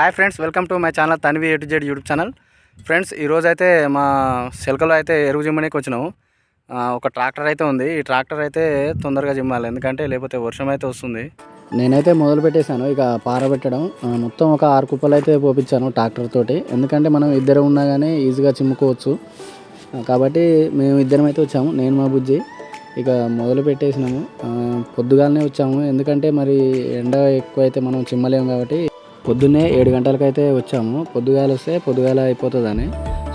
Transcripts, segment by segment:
Hi friends welcome to my channel Tanvi A to Z YouTube channel. Friends ఈరోజు అయితే మా శిల్కలో అయితే ఎరువు జిమ్మనికి వచ్చినాము. ఒక ట్రాక్టర్ అయితే ఉంది. ఈ ట్రాక్టర్ అయితే తొందరగా జిమ్మాలి. ఎందుకంటే లేకపోతే వర్షం అయితే వస్తుంది. నేనైతే మొదలు పెట్టేశాను. ఇక పారబెట్టడం. మొత్తం ఒక ఆరు కుప్పలు అయితే పోపించాను ట్రాక్టర్ తోటి. ఎందుకంటే మనం ఇద్దరు ఉన్నా కానీ ఈజీగా చిమ్ముకోవచ్చు. కాబట్టి మేము ఇద్దరం అయితే వచ్చాము. నేను మా బుజ్జి. ఇక మొదలు పెట్టేసినాము. పొద్దుగాలనే వచ్చాము. ఎందుకంటే మరి ఎండ ఎక్కువ అయితే మనం చిమ్మలేము కాబట్టి పొద్దున్నే ఏడు గంటలకైతే వచ్చాము. పొద్దుగాల వస్తే పొద్దుగాల అయిపోతుందని.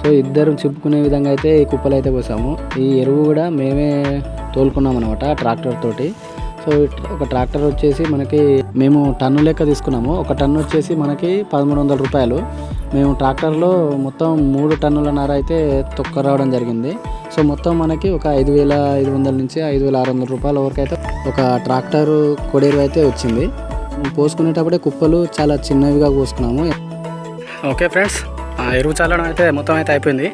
సో ఇద్దరు చిప్పుకునే విధంగా అయితే ఈ కుప్పలు అయితే పోసాము. ఈ ఎరువు కూడా మేమే తోలుకున్నాం అనమాట ట్రాక్టర్ తోటి. సో ఒక ట్రాక్టర్ వచ్చేసి మనకి మేము టన్ను లెక్క తీసుకున్నాము. ఒక టన్ను వచ్చేసి మనకి పదమూడు వందల రూపాయలు. మేము ట్రాక్టర్లో మొత్తం మూడు టన్నుల అయితే తొక్క రావడం జరిగింది. సో మొత్తం మనకి ఒక ఐదు వేల ఐదు వందల నుంచి ఐదు వేల ఆరు వందల రూపాయల వరకు అయితే ఒక ట్రాక్టర్ కొడేరు అయితే వచ్చింది. పోసుకునేటప్పుడే కుప్పలు చాలా చిన్నవిగా పోసుకున్నాము ఓకే ఫ్రెండ్స్ ఎరువు చల్లడం అయితే మొత్తం అయితే అయిపోయింది.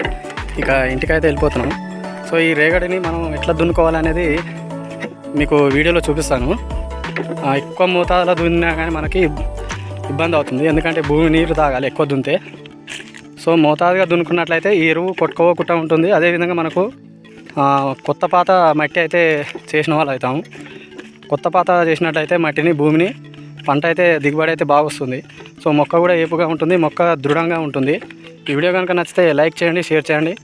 ఇక ఇంటికైతే వెళ్ళిపోతున్నాం. సో ఈ రేగడిని మనం ఎట్లా దున్నుకోవాలనేది మీకు వీడియోలో చూపిస్తాను. ఎక్కువ మోతాదులో దున్నినా కానీ మనకి ఇబ్బంది అవుతుంది. ఎందుకంటే భూమి నీరు తాగాలి ఎక్కువ దున్నితే. సో మోతాదుగా దున్నుకున్నట్లయితే ఈ ఎరువు కొట్టుకోకుండా ఉంటుంది. అదేవిధంగా మనకు కొత్త పాత మట్టి అయితే చేసిన వాళ్ళు అవుతాము కొత్త పాత చేసినట్లయితే మట్టిని భూమిని పంట అయితే దిగుబడి అయితే బాగా వస్తుంది. సో మొక్క కూడా ఏపుగా ఉంటుంది మొక్క దృఢంగా ఉంటుంది. ఈ వీడియో కనుక నచ్చితే లైక్ చేయండి షేర్ చేయండి.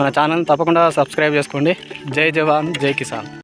మన ఛానల్ తప్పకుండా సబ్స్క్రైబ్ చేసుకోండి. జై జవాన్ జై కిసాన్.